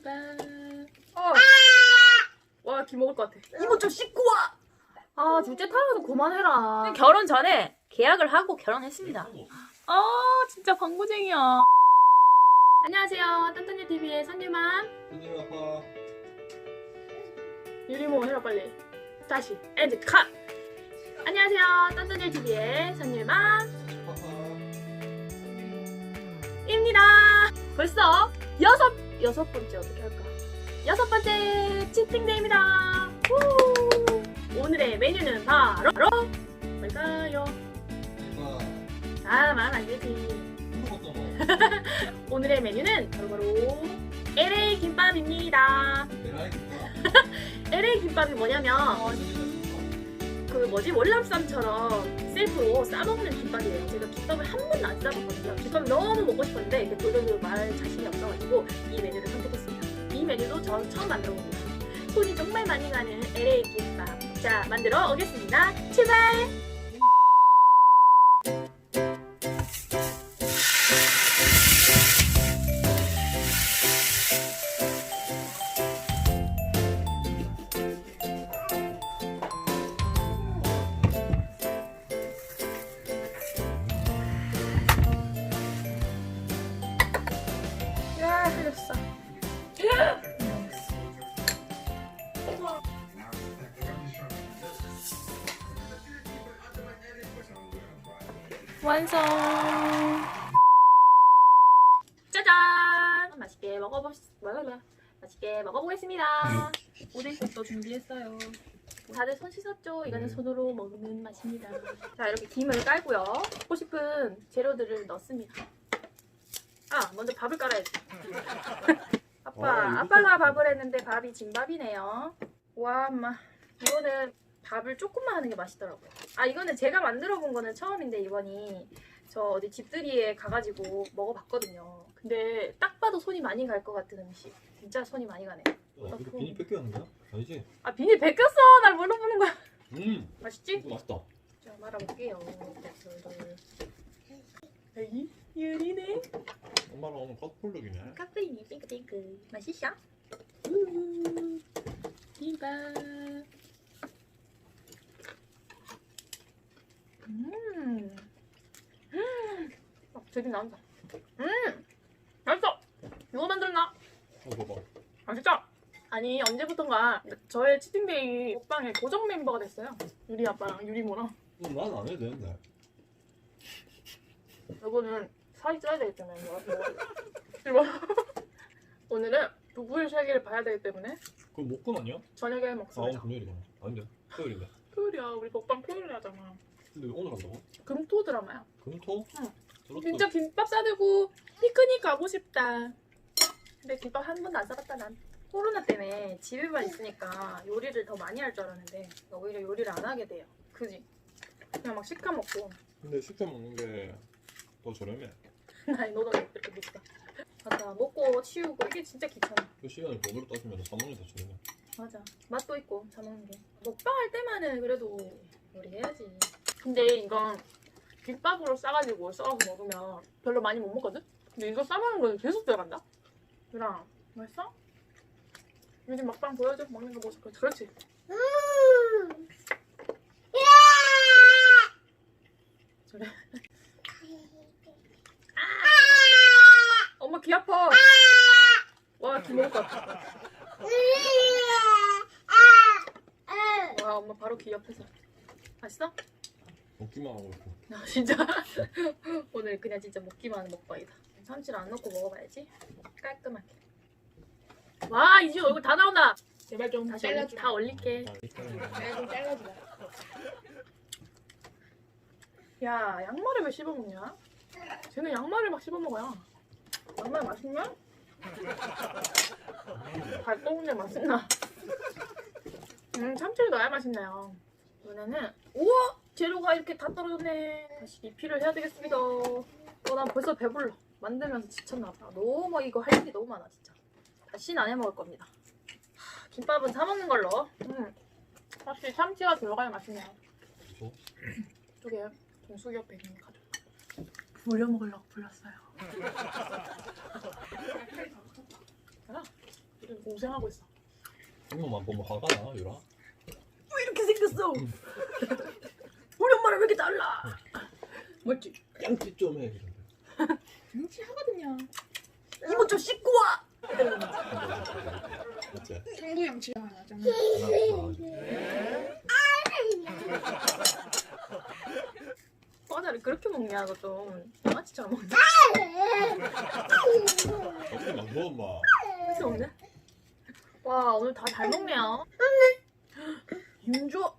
김밥. 어. 와, 김 먹을 것 같아. 이거 좀 씻고 와! 아, 둘째 타라도 그만해라. 결혼 전에 계약을 하고 결혼했습니다. 아, 진짜 광고쟁이야. 안녕하세요. 딴딴이 TV의 선유맘. 선생님 아빠 유리모 해라 빨리. 다시. 엔드 컷. 안녕하세요. 딴딴이 TV의 선유맘. 아빠 입니다. 벌써 여섯 여섯 번째 어떻게 할까? 여섯 번째 치팅데이입니다. 우! 오늘의 메뉴는 바로 바로 뭘까요? 아, 말안 되지. 오늘의 메뉴는 바로 바로 LA 김밥입니다. LA 김밥이 뭐냐면 어, 그 뭐지 월남쌈처럼 셀프로 싸먹는 김밥이에요. 제가 김밥을 한 번도 안 싸먹거든요. 김밥 너무 먹고 싶었는데 이렇게 돌돌돌 말 자신 이 없어가지고 이 메뉴를 선택했습니다. 이 메뉴도 저 처음 만들어 봅니다. 손이 정말 많이 가는 LA 김밥. 자 만들어 오겠습니다. 출발! 완성. 짜잔. 맛있게 먹어보. 뭐라고요? 맛있게 먹어보겠습니다. 오뎅국도 준비했어요. 다들 손 씻었죠? 이거는 네. 손으로 먹는 맛입니다. 자 이렇게 김을 깔고요. 먹고 싶은 재료들을 넣습니다. 아 먼저 밥을 깔아야지. 아빠 어, 이거 아빠가 밥을 했는데 밥이 진밥이네요. 와 엄마 이거는 밥을 조금만 하는 게 맛있더라고요. 아 이거는 제가 만들어 본 거는 처음인데 이번이 저 어디 집들이에 가가지고 먹어봤거든요. 근데 딱 봐도 손이 많이 갈 것 같은 음식. 진짜 손이 많이 가네. 어, 이거 비닐 뺏겨야 거야? 아니지? 아 비닐 벗겼어. 날 물어보는 거야. 음 맛있지? 이거 맛있다 자 말아볼게요. 둘둘. 에이 유리네. 엄마랑 오늘 커플룩이네 카페인이 핑크핑크. 맛있어? 우 김밥. 음. 음. 어, 되게 나온다. 음. 맛있어. 누가 만들었나? 어 봐봐 맛있죠? 아니 언제부턴가 저의 치팅데이 먹방의 고정 멤버가 됐어요. 유리 아빠랑 유리모랑. 난 안 해도 되는데 여러분은 살이 쪄야 되겠잖아요. 이거 이거. 오늘은 부부의 세계를 봐야 되기 때문에 그럼 목금 아니야? 저녁에 아 먹습니다. 금요일이구나 아닌데 토요일인데 토요일이야. 우리 먹방 토요일에 하잖아. 근데 왜 오늘 한다고? 금토 드라마야. 금토? 응. 진짜 김밥 싸들고 피크닉 가고 싶다. 근데 김밥 한 번도 안 싸봤다 난. 코로나 때문에 집에만 있으니까 요리를 더 많이 할 줄 알았는데 오히려 요리를 안 하게 돼요. 그지? 그냥 막 시켜 먹고 근데 시켜 먹는 게 더 저렴해 아니 너도 이렇게 비싸. 맞아 먹고 치우고 이게 진짜 귀찮아. 그 시간을 돈으로 따지면 사 먹는 게 더 저렴해 맞아 맛도 있고 잘 먹는 게 먹방 할 때만은 그래도 요리해야지. 근데 이건 김밥으로 싸가지고 썰어서 먹으면 별로 많이 못 먹거든. 근데 이거 싸먹는 거는 계속 들어간다. 유랑 맛있어? 요즘 먹방 보여줘 먹는 거 보여줘 그렇지. 그래. 엄마 귀 아파. 와, 귀 먹을 것 같아. 와, 엄마 바로 귀 옆에서. 맛있어? 먹기만 하고 있고 아, 진짜. 오늘 그냥 진짜 먹기만 하는 먹방이다. 참치를 안 넣고 먹어봐야지. 깔끔하게. 와, 이제 얼굴 다 나온다. 제발 좀 다시 올리, 다 올릴게. 내가 좀 잘라주라. 야, 양말을 왜 씹어 먹냐? 쟤는 양말을 막 씹어 먹어요. 양말 맛있냐? 발동네 맛있나? 음, 참치를 넣어야 맛있네요. 이번에는 우와! 재료가 이렇게 다 떨어졌네. 다시 리필을 해야 되겠습니다. 어, 난 벌써 배불러. 만들면서 지쳤나 봐. 너무 이거 할 일이 너무 많아, 진짜. 다시는 안 해 먹을 겁니다. 하, 김밥은 사 먹는 걸로. 음, 확실히 참치가 들어가야 맛있네요. 그쵸? 이쪽에 동숙이 옆에 있는 거 가져. 불려 먹으려고 불렀어요. 알아? 고생하고 있어. 이거만 보면 화가 나 유라. 왜 이렇게 생겼어? 우리 엄마랑 왜 이렇게 달라? 맞지? 양치 좀 해. 양치 하거든요. 이모 좀 씻고 와. 맞지? 짱구 양치가 하나 짱구. 과자를 그렇게 먹냐 너 좀. 양아치처럼 먹네. 어떻게 막 먹어 마. 그래서 먹네. 와 오늘 다 잘 먹네요. 윤조.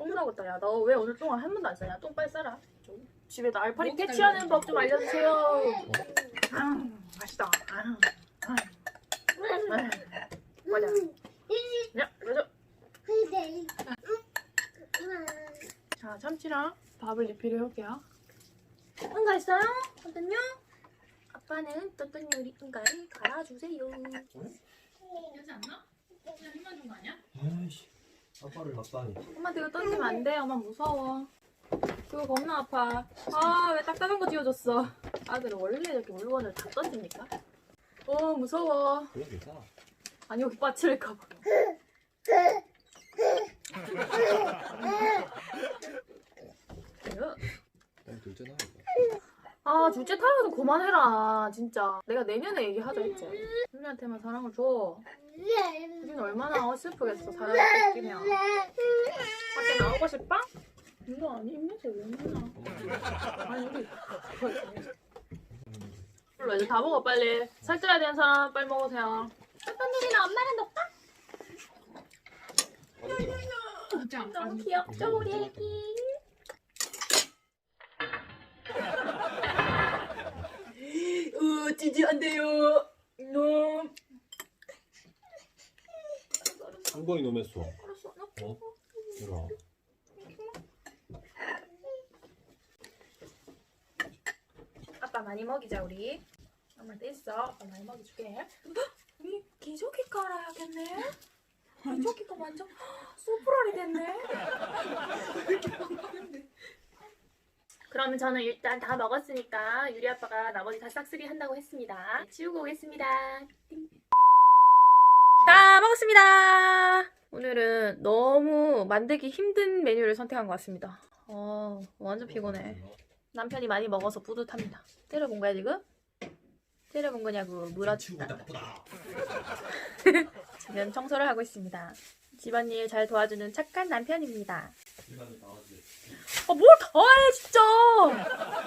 똥 싸겠다. 야 너 왜 오늘 똥을 한 번도 안 싸냐? 똥 빨리 싸라. 좀. 집에 나 알파리 먹기 퇴치하는. 법 좀 알려주세요. 아, 맛있다. 아, 아. 아. 맞아. 야, 맞아. 자, 참치랑 밥을 리필해 올게요. 응가 있어요? 어떤요? 아빠는 어떤 요리인가를 갈아주세요. 되지 않나? 그냥 힘만 준거 아니야? 아이씨. 아빠를 갖다니. 엄마한테 이거 던지면 안 돼. 엄마 무서워. 그거 겁나 아파. 아, 왜 딱딱한 거 지어줬어. 아들은 원래 이렇게 물건을 다 던집니까? 어, 무서워. 그건 괜찮아. 아니, 여기 빠뜨릴까봐. 난 둘째 나이. 아, 둘째 타라도 그만해라. 진짜. 내가 내년에 얘기하자 했지. 유리한테만 사랑을 줘. 유리는 얼마나 슬프겠어. 사랑을 뺏기면. 밖에 나오고 싶어? 이거 아니, 입냄새 왜 나나? 아니, 우리. 불러, 이제 다 먹어, 빨리. 살쪄야 되는 사람 빨리 먹으세요. 녹다? 진짜 안 너무. 귀엽죠, 우리 애기? 으, 찌지 안 돼요. 너. 한번 이놈했어. 알았어, 너. 어? 아빠 많이 먹이자 우리. 엄마 뗐어. 아빠 많이 먹여줄게. 우리 기저귀 깔아야겠네. 기저귀가 완전 소프라리 됐네. 그러면 저는 일단 다 먹었으니까 유리 아빠가 나머지 다 싹쓸이 한다고 했습니다. 치우고 오겠습니다. 다 먹었습니다. 오늘은 너무 만들기 힘든 메뉴를 선택한 것 같습니다. 어, 완전 피곤해. 남편이 많이 먹어서 뿌듯합니다. 때려본 거야 지금? 때려본 거냐고 물어준다. 지금 청소를 하고 있습니다. 집안일 잘 도와주는 착한 남편입니다. 아, 뭘 다 해, 진짜!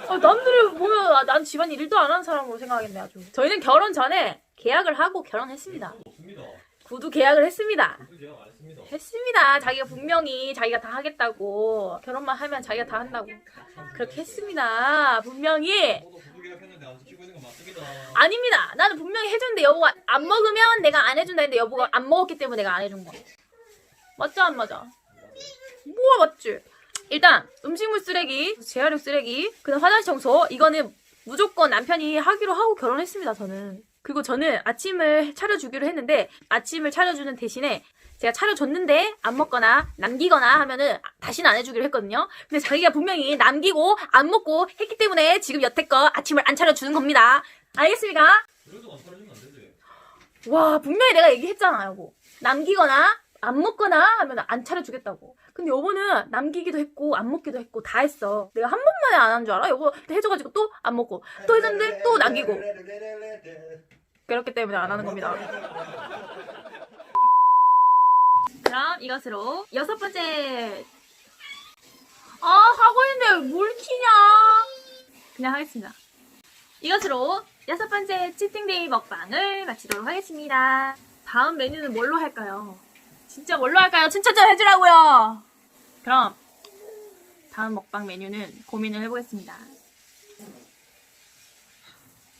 아, 남들을 보면 아, 난 집안일 일도 안 하는 사람으로 생각하겠네, 아주. 저희는 결혼 전에 계약을 하고 결혼했습니다. 없습니다. 구두 계약을 했습니다. 무슨 계약 안 했습니다. 했습니다. 자기가 분명히 자기가 다 하겠다고. 결혼만 하면 자기가 다 한다고. 그렇게 했습니다. 분명히. 저도 구두 계약했는데 안 지키고 있는 건 맞습니다. 아닙니다. 나는 분명히 해준데 여보가 안 먹으면 내가 안 해준다 했는데 여보가 안 먹었기 때문에 내가 안 해준 거야. 맞죠 안 맞아? 뭐가 맞지? 일단 음식물 쓰레기, 재활용 쓰레기, 그다음 화장실 청소 이거는 무조건 남편이 하기로 하고 결혼했습니다. 저는. 그리고 저는 아침을 차려주기로 했는데 아침을 차려주는 대신에 제가 차려줬는데 안 먹거나 남기거나 하면은 다시는 안 해주기로 했거든요. 근데 자기가 분명히 남기고 안 먹고 했기 때문에 지금 여태껏 아침을 안 차려주는 겁니다. 알겠습니까? 그래도 안 사라지면 안 되지. 와 분명히 내가 얘기했잖아 여보 남기거나 안 먹거나 하면 안 차려주겠다고 근데 여보는 남기기도 했고 안 먹기도 했고 다 했어. 내가 한 번만에 안 한 줄 알아? 여보 해줘가지고 또 안 먹고. 또 해줬는데 또 남기고. 그렇기 때문에 안 하는 겁니다. 그럼 이것으로 여섯 번째. 아 하고 있는데 뭘 키냐? 그냥 하겠습니다. 이것으로 여섯 번째 치팅데이 먹방을 마치도록 하겠습니다. 다음 메뉴는 뭘로 할까요? 진짜 뭘로 할까요? 추천 좀 해주라고요. 그럼 다음 먹방 메뉴는 고민을 해보겠습니다.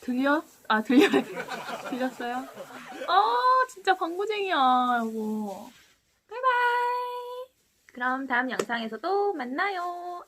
들려? 아 들려 들렸어요? 아 진짜 광고쟁이야 여보. 바이바이. 그럼 다음 영상에서도 만나요.